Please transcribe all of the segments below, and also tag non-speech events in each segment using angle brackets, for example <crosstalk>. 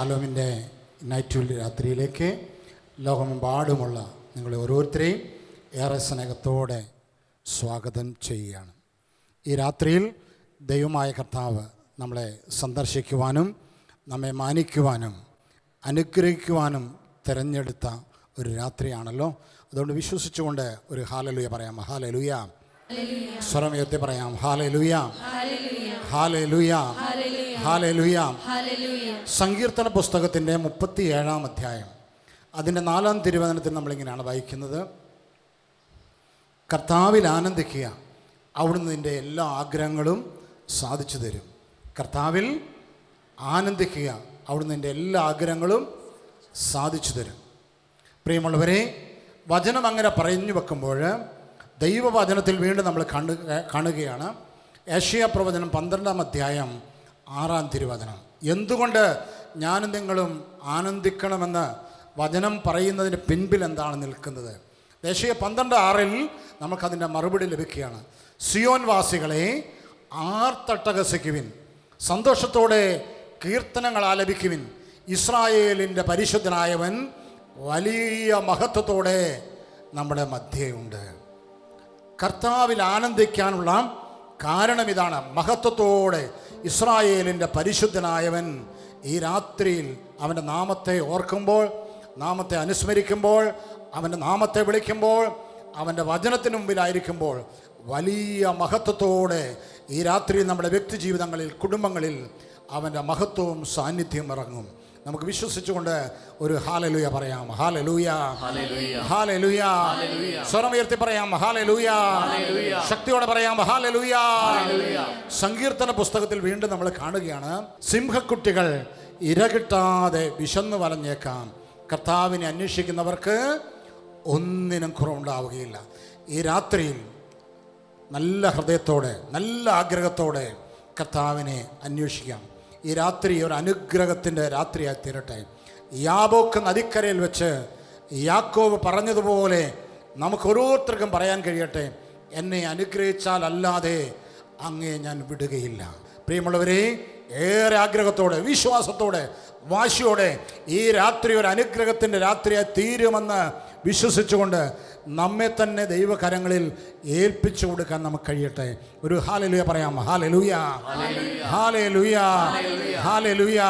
ഷാലോമിന്റെ night രാത്രിയിലേക്ക് ലോകമെമ്പാടുമുള്ള നിങ്ങളെ ഓരോരുത്തരെയും ഏറെ സ്നേഹത്തോടെ സ്വാഗതം ചെയ്യുകയാണ്. ഈ രാത്രിയിൽ ദൈവമായ കർത്താവ് നമ്മളെ സന്ദർശിക്കുവാനും നമ്മെ മാനിക്കുവാനും അനുഗ്രഹിക്കുവാനും തിരഞ്ഞെടുത്ത ഒരു രാത്രിയാണല്ലോ. അതുകൊണ്ട് വിശ്വസിച്ചുകൊണ്ട് ഒരു ഹാലലുയ പറയാം. ഹാലലുയ സ്വരമയത്തെ പറയാം. ഹാലലുയ ഹാലലുയ ഹാലലുയ സങ്കീർത്തന പുസ്തകത്തിന്റെ മുപ്പത്തി ഏഴാം അധ്യായം. അതിന്റെ നാലാം തിരുവചനത്തിൽ നമ്മളിങ്ങനെയാണ് വായിക്കുന്നത്. കർത്താവിൽ ആനന്ദിക്കുക അവിടുന്ന് നിന്റെ എല്ലാ ആഗ്രഹങ്ങളും സാധിച്ചു തരും. കർത്താവിൽ ആനന്ദിക്കുക അവിടുന്ന് നിന്റെ എല്ലാ ആഗ്രഹങ്ങളും സാധിച്ചു തരും. പ്രിയമുള്ളവരെ വചനം അങ്ങനെ പറഞ്ഞു വെക്കുമ്പോൾ ദൈവവചനത്തിൽ വീണ്ടും നമ്മൾ കാണുകയാണ്. ഏഷ്യ പ്രവചനം പന്ത്രണ്ടാം അധ്യായം ആറാം തിരുവചനം. എന്തുകൊണ്ട് ഞാനും നിങ്ങളും ആനന്ദിക്കണമെന്ന് വചനം പറയുന്നതിന് പിൻപിൽ എന്താണ് നിൽക്കുന്നത്? ദേശീയ പന്ത്രണ്ട് ആറിൽ നമുക്കതിന്റെ മറുപടി ലഭിക്കുകയാണ്. സിയോൻവാസികളെ ആർത്തട്ടകസിക്കുവിൻ സന്തോഷത്തോടെ കീർത്തനങ്ങൾ ആലപിക്കുവിൻ. ഇസ്രായേലിന്റെ പരിശുദ്ധനായവൻ വലിയ മഹത്വത്തോടെ നമ്മുടെ മധ്യയുണ്ട് കർത്താവിൽ ആനന്ദിക്കാനുള്ള കാരണം ഇതാണ്. മഹത്വത്തോടെ ഇസ്രായേലിന്റെ പരിശുദ്ധനായവൻ ഈ രാത്രിയിൽ അവന്റെ നാമത്തെ ഓർക്കുമ്പോൾ നാമത്തെ അനുസ്മരിക്കുമ്പോൾ അവന്റെ നാമത്തെ വിളിക്കുമ്പോൾ അവന്റെ വചനത്തിന് മുമ്പിലായിരിക്കുമ്പോൾ വലിയ മഹത്വത്തോടെ ഈ രാത്രി നമ്മുടെ വ്യക്തി ജീവിതങ്ങളിൽ കുടുംബങ്ങളിൽ അവന്റെ മഹത്വവും സാന്നിധ്യവും ഇറങ്ങും. നമുക്ക് വിശ്വസിച്ചുകൊണ്ട് ഒരു ഹാലലൂയ പറയാം. ഹാലലൂയ. ഹാലലൂയ. സ്വരം ഉയർത്തി പറയാം. ഹാലലൂയ. ശക്തിയോടെ പറയാം. ഹാലലൂയ. സങ്കീർത്തന പുസ്തകത്തിൽ വീണ്ടും നമ്മൾ കാണുകയാണ്. സിംഹക്കുട്ടികൾ ഇരകിട്ടാതെ വിശന്നു വലഞ്ഞേക്കാം. കർത്താവിനെ അന്വേഷിക്കുന്നവർക്ക് ഒന്നിനും കുറവുണ്ടാവുകയില്ല. ഈ രാത്രിയിൽ നല്ല ഹൃദയത്തോടെ നല്ല ആഗ്രഹത്തോടെ കർത്താവിനെ അന്വേഷിക്കാം. ഈ രാത്രി ഒരു അനുഗ്രഹത്തിന്റെ രാത്രിയായി തീരട്ടെ. യാബോക്ക് നദിക്കരയിൽ വെച്ച് യാക്കോവ് പറഞ്ഞതുപോലെ നമുക്ക് ഓരോരുത്തർക്കും പറയാൻ കഴിയട്ടെ. എന്നെ അനുഗ്രഹിച്ചാൽ അല്ലാതെ അങ്ങേ ഞാൻ വിടുകയില്ല. പ്രിയമുള്ളവരെ ഏറെ ആഗ്രഹത്തോടെ വിശ്വാസത്തോടെ വാശിയോടെ ഈ രാത്രി ഒരു അനുഗ്രഹത്തിന്റെ രാത്രിയായി തീരുമെന്ന് വിശ്വസിച്ചുകൊണ്ട് നമ്മെ തന്നെ ദൈവകരങ്ങളിൽ ഏൽപ്പിച്ചു കൊടുക്കാൻ നമുക്ക് കഴിയട്ടെ. ഒരു ഹാലലുയ പറയാം. ഹാലലുയ. ഹാലലുയ. ഹാലലുയ.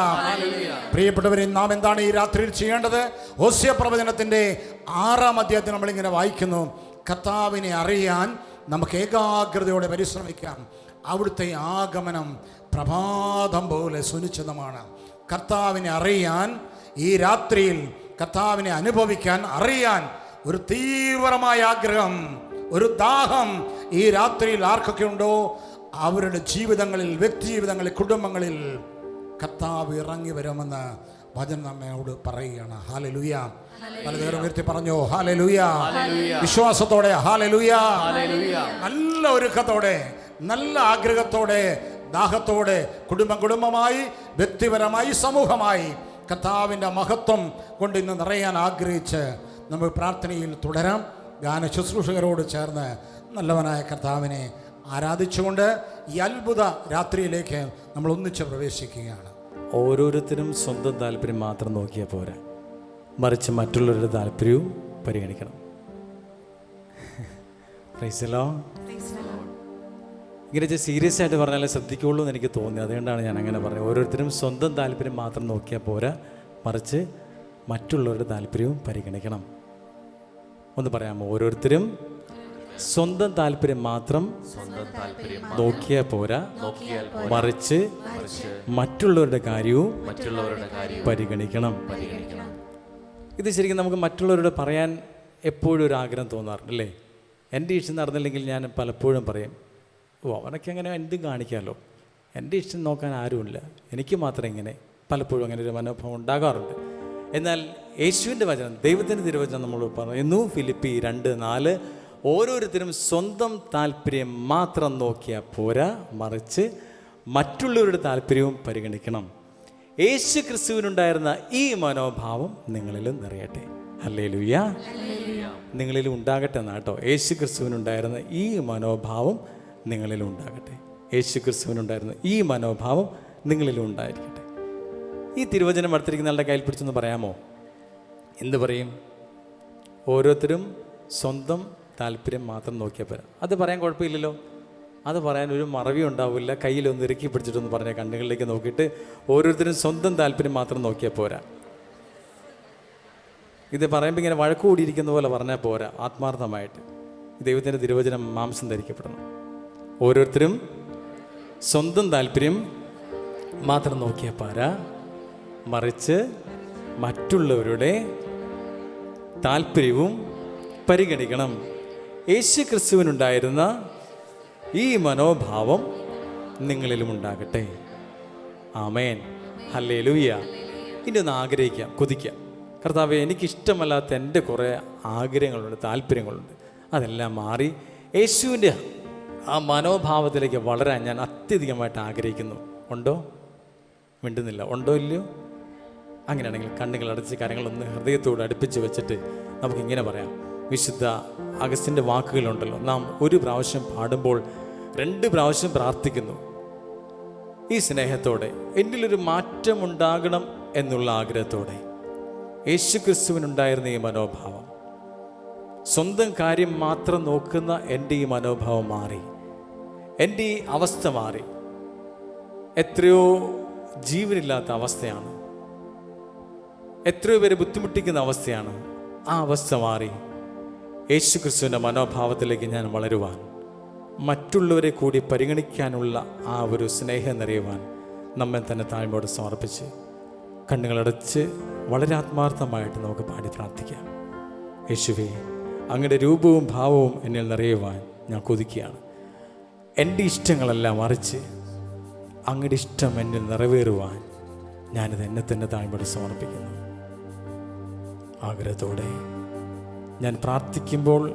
പ്രിയപ്പെട്ടവരെ നാം എന്താണ് ഈ രാത്രിയിൽ ചെയ്യേണ്ടത്? ഹോസ്യ പ്രവചനത്തിന്റെ ആറാം അധ്യായത്തിൽ നമ്മളിങ്ങനെ വായിക്കുന്നു. കർത്താവിനെ അറിയാൻ നമുക്ക് ഏകാഗ്രതയോടെ പരിശ്രമിക്കാം. അവിടുത്തെ ആഗമനം പ്രഭാതം പോലെ സുനിശ്ചിതമാണ്. കർത്താവിനെ അറിയാൻ ഈ രാത്രിയിൽ കർത്താവിനെ അനുഭവിക്കാൻ അറിയാൻ ഒരു തീവ്രമായ ആഗ്രഹം ഒരു ദാഹം ഈ രാത്രിയിൽ ആർക്കൊക്കെ ഉണ്ടോ? അവരുടെ ജീവിതങ്ങളിൽ വ്യക്തി ജീവിതങ്ങളിൽ കുടുംബങ്ങളിൽ കർത്താവ് ഇറങ്ങി വരുമെന്ന് വചനം നമ്മയോട് പറയുകയാണ്. ഹാല ലുയ പലതേറെ ഉയർത്തി പറഞ്ഞു ഹാല ലുയ വിശ്വാസത്തോടെ ഹാല ലുയ നല്ല ഒരുക്കത്തോടെ നല്ല ആഗ്രഹത്തോടെ ദാഹത്തോടെ കുടുംബം കുടുംബമായി വ്യക്തിപരമായി സമൂഹമായി കർത്താവിന്റെ മഹത്വം കൊണ്ട് ഇന്ന് നിറയാൻ ആഗ്രഹിച്ച് നമ്മൾ പ്രാർത്ഥനയിൽ തുടരാം. ഗാന ശുശ്രൂഷകരോട് ചേർന്ന് നല്ലവനായ കർത്താവിനെ ആരാധിച്ചുകൊണ്ട് ഈ അത്ഭുത രാത്രിയിലേക്ക് നമ്മൾ ഒന്നിച്ച് പ്രവേശിക്കുകയാണ്. ഓരോരുത്തരും സ്വന്തം താല്പര്യം മാത്രം നോക്കിയാൽ പോരാ. മറിച്ച് മറ്റുള്ളവരുടെ താല്പര്യവും പരിഗണിക്കണം. <laughs> പ്രൈസലോ ഇങ്ങനെ സീരിയസ് ആയിട്ട് പറഞ്ഞാലേ ശ്രദ്ധിക്കുള്ളൂ എന്ന് എനിക്ക് തോന്നി. അതുകൊണ്ടാണ് ഞാൻ അങ്ങനെ പറഞ്ഞത്. ഓരോരുത്തരും സ്വന്തം താല്പര്യം മാത്രം നോക്കിയാൽ പോരാ. മറിച്ച് മറ്റുള്ളവരുടെ താല്പര്യവും പരിഗണിക്കണം. ഒന്ന് പറയാമോ? ഓരോരുത്തരും സ്വന്തം താല്പര്യം മാത്രം നോക്കിയാൽ പോരാ. മറിച്ച് മറ്റുള്ളവരുടെ കാര്യവും മറ്റുള്ളവരുടെ പരിഗണിക്കണം. ഇത് ശരിക്കും നമുക്ക് മറ്റുള്ളവരോട് പറയാൻ എപ്പോഴും ഒരു ആഗ്രഹം തോന്നാറുണ്ട് അല്ലേ? എന്റെ ഇഷ്ടം നടന്നില്ലെങ്കിൽ ഞാൻ പലപ്പോഴും പറയും ഓ അവനൊക്കെ അങ്ങനെ എന്തും കാണിക്കാമല്ലോ. എന്റെ ഇഷ്ടം നോക്കാൻ ആരുമില്ല. എനിക്ക് മാത്രം ഇങ്ങനെ പലപ്പോഴും അങ്ങനെ ഒരു മനോഭാവം ഉണ്ടാകാറുണ്ട്. എന്നാൽ യേശുവിന്റെ വചനം ദൈവത്തിന്റെ തിരുവചനം നമ്മൾ പറയുന്നു ഫിലിപ്പി രണ്ട് നാല് ഓരോരുത്തരും സ്വന്തം താല്പര്യം മാത്രം നോക്കിയാൽ പോരാ മറിച്ച് മറ്റുള്ളവരുടെ താല്പര്യവും പരിഗണിക്കണം. യേശു ക്രിസ്തുവിനുണ്ടായിരുന്ന ഈ മനോഭാവം നിങ്ങളിലും നിറയട്ടെ. അല്ലേ ലുയ്യ നിങ്ങളിലും ഉണ്ടാകട്ടെ എന്നാട്ടോ യേശു ക്രിസ്തുവിനുണ്ടായിരുന്ന ഈ മനോഭാവം നിങ്ങളിലും ഉണ്ടാകട്ടെ. യേശു ക്രിസ്തുവിനുണ്ടായിരുന്ന ഈ മനോഭാവം നിങ്ങളിലും ഉണ്ടായിരിക്കട്ടെ. ഈ തിരുവചനം അടുത്തിരിക്കുന്ന ആളുടെ കയ്യിൽ പിടിച്ചൊന്ന് പറയാമോ? എന്ത് പറയും? ഓരോരുത്തരും സ്വന്തം താല്പര്യം മാത്രം നോക്കിയാൽ പോരാ. അത് പറയാൻ കുഴപ്പമില്ലല്ലോ. അത് പറയാൻ ഒരു മറവി ഉണ്ടാവില്ല. കയ്യിലൊന്ന് ഇറുക്കി പിടിച്ചിട്ടൊന്ന് പറഞ്ഞ കണ്ണുകളിലേക്ക് നോക്കിയിട്ട് ഓരോരുത്തരും സ്വന്തം താല്പര്യം മാത്രം നോക്കിയാൽ പോരാ. ഇത് പറയുമ്പോൾ ഇങ്ങനെ വഴക്കുകൂടിയിരിക്കുന്ന പോലെ പറഞ്ഞാൽ പോരാ. ആത്മാർത്ഥമായിട്ട്. ദൈവത്തിന്റെ തിരുവചനം മാംസം ധരിക്കപ്പെടണം. ഓരോരുത്തരും സ്വന്തം താല്പര്യം മാത്രം നോക്കിയാൽ പാരാ. മറിച്ച് മറ്റുള്ളവരുടെ താല്പര്യവും പരിഗണിക്കണം. യേശു ക്രിസ്തുവിനുണ്ടായിരുന്ന ഈ മനോഭാവം നിങ്ങളിലും ഉണ്ടാകട്ടെ. ആമേൻ. ഹല്ലേ ലൂയ ഇനി ഒന്ന് ആഗ്രഹിക്കാം കൊതിക്കാം. കർത്താവ് എനിക്കിഷ്ടമല്ലാത്ത എന്റെ കുറേ ആഗ്രഹങ്ങളുണ്ട് താല്പര്യങ്ങളുണ്ട്. അതെല്ലാം മാറി യേശുവിന്റെ ആ മനോഭാവത്തിലേക്ക് വളരാൻ ഞാൻ അത്യധികമായിട്ട് ആഗ്രഹിക്കുന്നു. ഉണ്ടോ? മിണ്ടുന്നില്ല. ഉണ്ടോ ഇല്ലയോ? അങ്ങനെയാണെങ്കിൽ കണ്ണുകൾ അടച്ച് കാര്യങ്ങളൊന്ന് ഹൃദയത്തോട് അടുപ്പിച്ച് വെച്ചിട്ട് നമുക്കിങ്ങനെ പറയാം. വിശുദ്ധ അഗസ്റ്റിന്റെ വാക്കുകളുണ്ടല്ലോ. നാം ഒരു പ്രാവശ്യം പാടുമ്പോൾ രണ്ട് പ്രാവശ്യം പ്രാർത്ഥിക്കുന്നു. ഈ സ്നേഹത്തോടെ എന്നിലൊരു മാറ്റമുണ്ടാകണം എന്നുള്ള ആഗ്രഹത്തോടെ. യേശു ക്രിസ്തുവിനുണ്ടായിരുന്ന ഈ മനോഭാവം സ്വന്തം കാര്യം മാത്രം നോക്കുന്ന എന്റെ ഈ മനോഭാവം മാറി. എന്റെ ഈ അവസ്ഥ മാറി. എത്രയോ ജീവനില്ലാത്ത അവസ്ഥയാണ്. എത്രയോ പേരെ ബുദ്ധിമുട്ടിക്കുന്ന അവസ്ഥയാണ്. ആ അവസ്ഥ മാറി. യേശു ക്രിസ്തുവിന്റെ മനോഭാവത്തിലേക്ക് ഞാൻ വളരുവാൻ മറ്റുള്ളവരെ കൂടി പരിഗണിക്കാനുള്ള ആ ഒരു സ്നേഹം നിറയുവാൻ നമ്മെ തന്നെ താഴ്മയോട് സമർപ്പിച്ച് കണ്ണുകളടച്ച് വളരെ ആത്മാർത്ഥമായിട്ട് നമുക്ക് പാടി പ്രാർത്ഥിക്കാം. യേശുവേ അങ്ങയുടെ രൂപവും ഭാവവും എന്നിൽ നിറയുവാൻ ഞാൻ കൊതിക്കുകയാണ്. എന്റെ ഇഷ്ടങ്ങളെല്ലാം മറിച്ച് അങ്ങയുടെ ഇഷ്ടം എന്നിൽ നിറവേറുവാൻ ഞാനിത് എന്നെ തന്നെ താഴ്മയോട് സമർപ്പിക്കുന്നു. ആഗ്രഹത്തോടെ ഞാൻ പ്രാർത്ഥിക്കുമ്പോൾ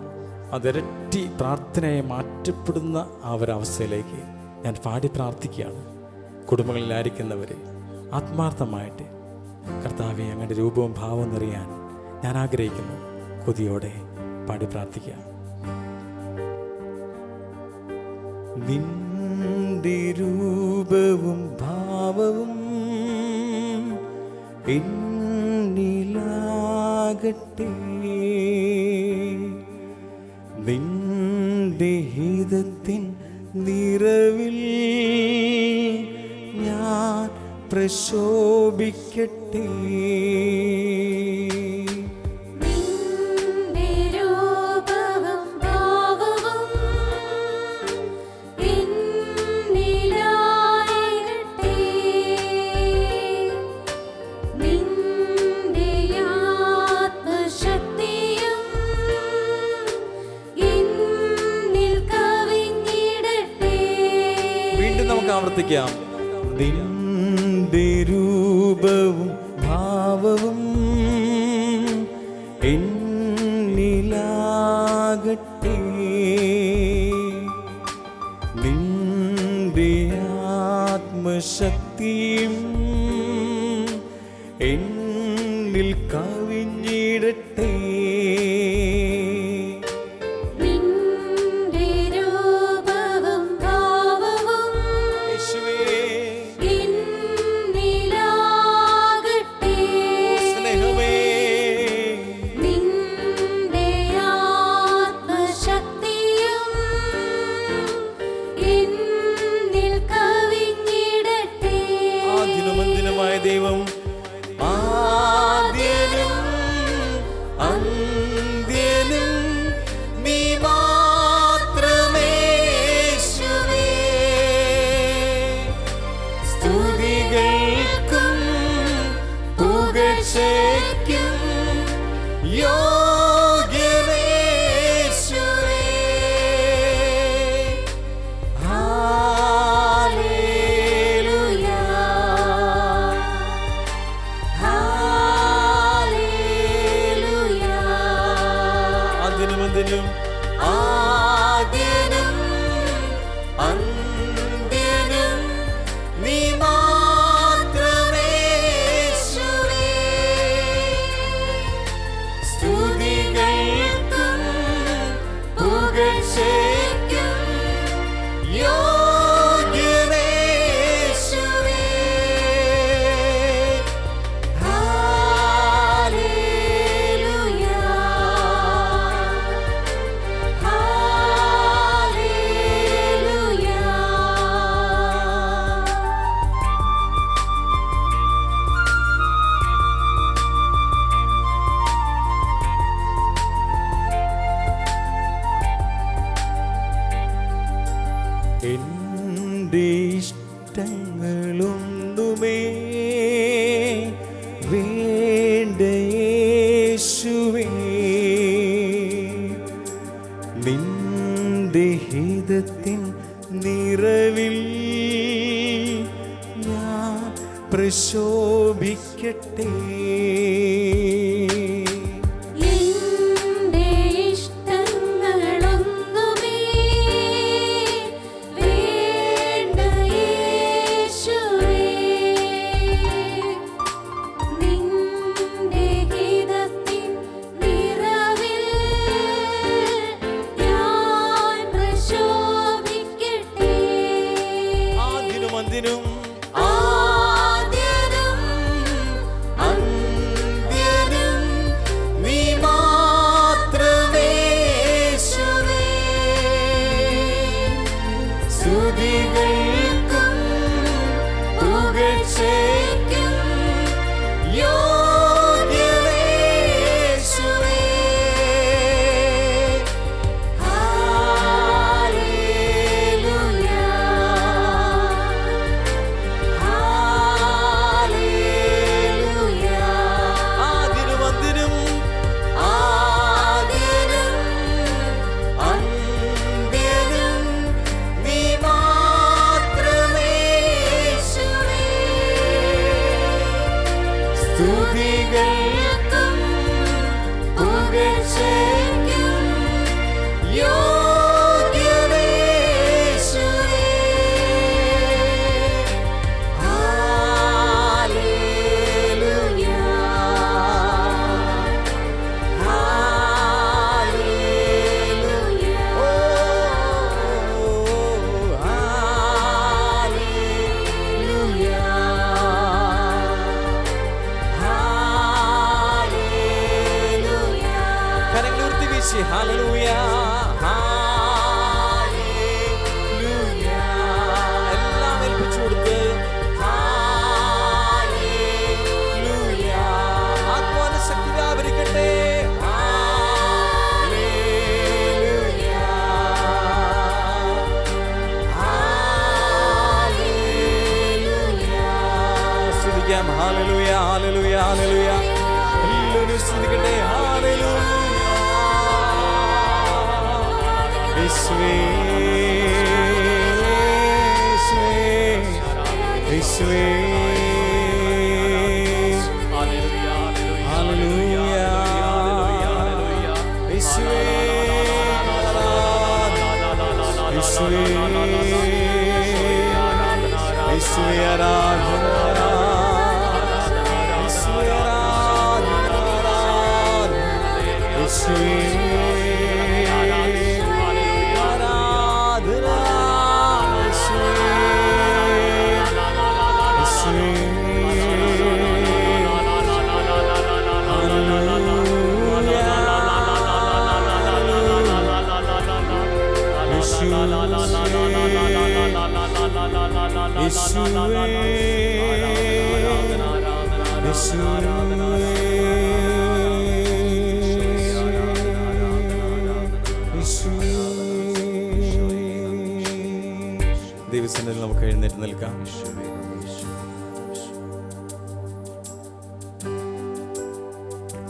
അതിരട്ടി പ്രാർത്ഥനയെ മാറ്റപ്പെടുന്ന ആ ഒരവസ്ഥയിലേക്ക് ഞാൻ പാടി പ്രാർത്ഥിക്കുകയാണ്. കുടുംബങ്ങളിലായിരിക്കുന്നവർ ആത്മാർത്ഥമായിട്ട് കർത്താവെ അങ്ങയുടെ രൂപവും ഭാവവും നിറയാൻ ഞാൻ ആഗ്രഹിക്കുന്നു. കൊതിയോടെ പാടി പ്രാർത്ഥിക്കാം നിന്റെ രൂപവും ഭാവവും എന്നിലാകട്ടെ. നിന്റെ ഹിതത്തിൻ നിറവിൽ ഞാൻ പ്രശോഭിക്കട്ടെ. ആവർത്തിക്കാം. നിന്റെ രൂപവും ഭാവവും എന്നിലാകട്ടെ. നിന്റെ ആത്മശക്തിയും എന്റെ വേണ്ട യേശുവേ. നിന്റെ ഹിതത്തിൻ നിറവിൽ ഞാൻ പ്രശോഭിക്കട്ടെ. ആദിനും അന്തിനും സ്തുതികൾക്കും പുകഴ്ചയ്ക്കും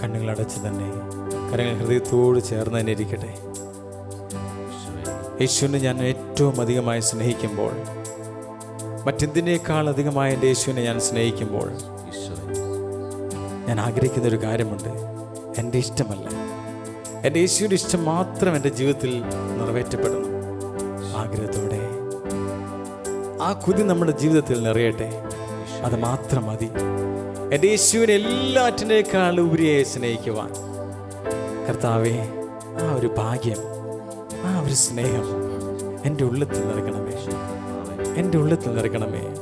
കണ്ണുകൾ അടച്ച് തന്നെ കരങ്ങൾ ഹൃദയത്തോട് ചേർന്ന് തന്നെ ഇരിക്കട്ടെ. യേശുവിനെ ഞാൻ ഏറ്റവും അധികമായി സ്നേഹിക്കുമ്പോൾ മറ്റെന്തിനേക്കാൾ അധികമായ എന്റെ യേശുവിനെ ഞാൻ സ്നേഹിക്കുമ്പോൾ ഞാൻ ആഗ്രഹിക്കുന്ന ഒരു കാര്യമുണ്ട്. എന്റെ ഇഷ്ടമല്ല. എന്റെ യേശുവിന്റെ ഇഷ്ടം മാത്രം എന്റെ ജീവിതത്തിൽ നിറവേറ്റപ്പെടണം ആഗ്രഹത്തോടെ. ആ കുതി നമ്മുടെ ജീവിതത്തിൽ നിറയട്ടെ. അത് മാത്രം മതി. എന്റെ യേശുവിനെ എല്ലാറ്റിനേക്കാൾ ഉപരിയായി സ്നേഹിക്കുവാൻ. കർത്താവേ ആ ഒരു ഭാഗ്യം ആ ഒരു സ്നേഹം എന്റെ ഉള്ളത്തിൽ നിറയ്ക്കണമേ. എന്റെ ഉള്ളത്തിൽ നിറയ്ക്കണമേ.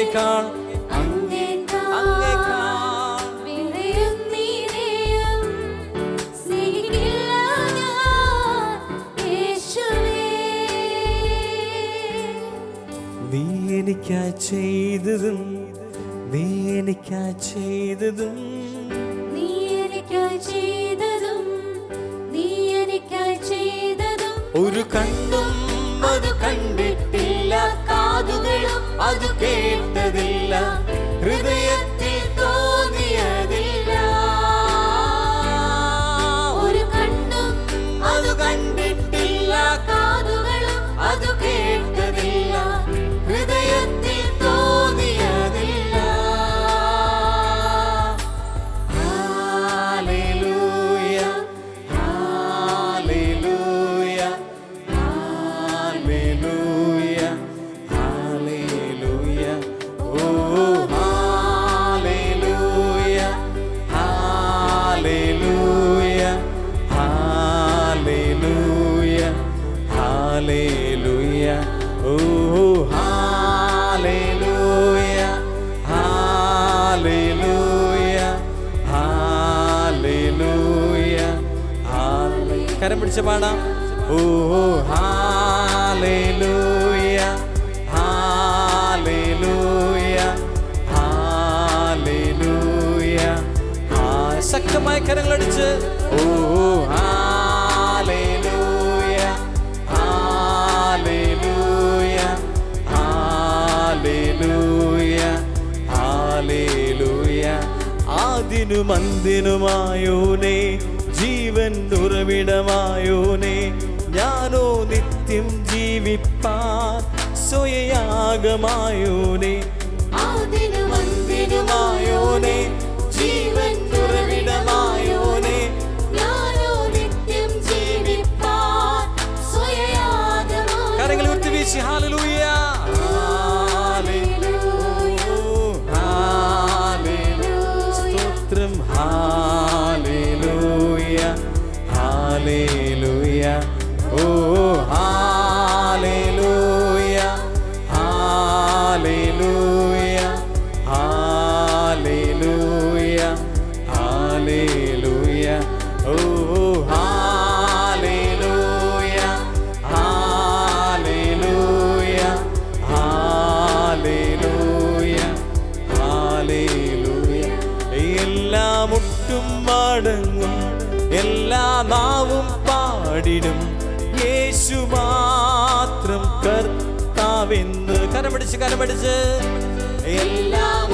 അങ്ങേക്കാൾ. നീ എനിക്കായി ചെയ്തതും നീ എനിക്കായി ചെയ്തതും. നീ എനിക്കായി ചെയ്തതും നീ എനിക്കായി ചെയ്തതും. ഒരു കണ്ണും അത് കണ്ടിട്ടില്ല കാതുകളും അത് പിടിച്ച് പാടാം. ഓ ഹാലൂയ ഹാലൂയ ഹാലൂയ ശക്തമായ കരങ്ങളടിച്ച്. ഓ ഹാലൂയ ഹാലൂയ ഹാലൂയ ഹാലൂയ ആദിനും അന്തിനുമായോനെ ജീവൻ ഉറവിടമായോനെ ഞാനോ നിത്യം ജീവിപ്പാൻ സ്വയയാഗമായോനെ. ആദിനും ജീവൻ ഉറവിടമായോനെ. കരമടിച്ച് കരമടിച്ച് എല്ലാം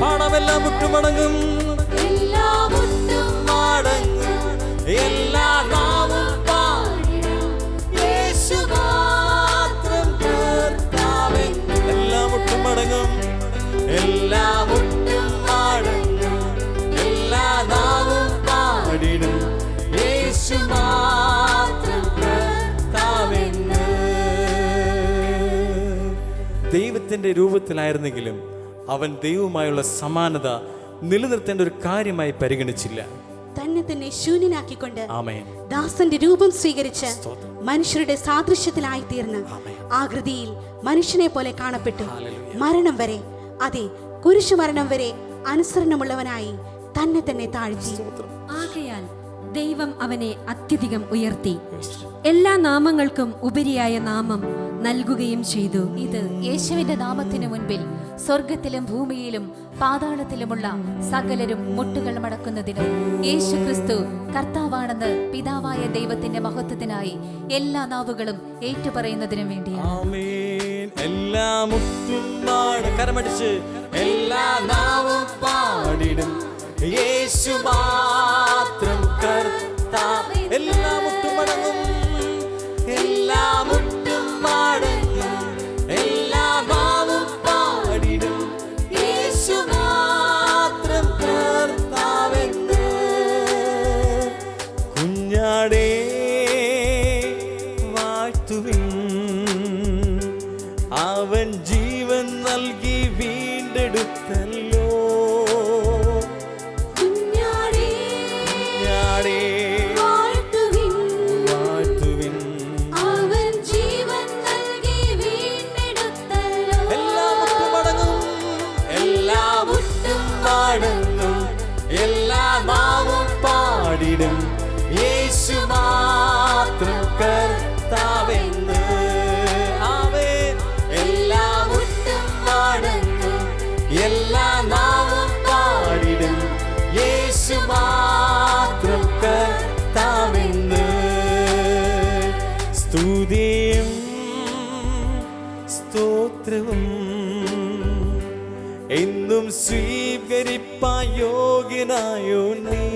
പാടാമെല്ലാം മുട്ടുമടങ്ങും എല്ലാ ദൈവത്തിന്റെ രൂപത്തിലായിരുന്നെങ്കിലും അവൻ ദൈവവുമായുള്ള സമാനത നിലനിർത്തേണ്ട ഒരു കാര്യമായി പരിഗണിച്ചില്ല. തന്നെ തന്നെ ശൂന്യനാക്കിക്കൊണ്ട് ആമേൻ. ദാസന്റെ രൂപം സ്വീകരിച്ച്. മനുഷ്യരുടെ സാദൃശ്യത്തിലായി തീർന്ന് ആകൃതിയിൽ മനുഷ്യനെ പോലെ കാണപ്പെട്ടു. മരണം വരെ അതെ കുരിശു മരണം വരെ അനുസരണമുള്ളവനായി തന്നെ തന്നെ താഴ്ത്തി. ആകയാൽ ദൈവം അവനെ അത്യധികം ഉയർത്തി. എല്ലാ നാമങ്ങൾക്കും ഉപരിയായ നാമം നൽകുകയും ചെയ്തു. ഇത് യേശുവിന്റെ നാമത്തിനു മുൻപിൽ സ്വർഗത്തിലും ഭൂമിയിലും പാതാളത്തിലുമുള്ള സകലരും മുട്ടുകൾ മടക്കുന്നതിനും യേശു ക്രിസ്തു കർത്താവാണെന്ന് പിതാവായ ദൈവത്തിന്റെ മഹത്വത്തിനായി എല്ലാ നാവുകളും ഏറ്റുപറയുന്നതിനും വേണ്ടിയാണ്. ആമേൻ. എല്ലാ കരമടിച്ച് എല്ലാ നാവും പാടിടും. യേശു മാത്രം കർത്താ എല്ലാ മുത്തും മടങ്ങും എല്ലാ മുത്തും മടങ്ങും എല്ലാ നാവും പാടിടും. യേശു മാത്രം കർത്താവെന്ന്. കുഞ്ഞാടേ വാഴ്ത്തുവിൻ. അവൻ ജീവൻ നൽകി വീണ്ടെടുത്തല്ലോ സ്വീകരിപ്പാൻ യോഗ്യനായോ നീ?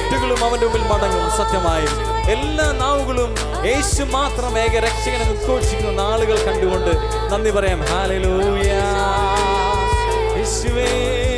മുട്ടുകളും അവന്റെ മുമ്പിൽ മടങ്ങും. സത്യമായി എല്ലാ നാവുകളും യേശു മാത്രം ഏക രക്ഷകനെ ഉദ്ഘോഷിക്കുന്ന നാളുകൾ കണ്ടുകൊണ്ട് നന്ദി പറയാം. ഹാലലൂയ യേശുവേ.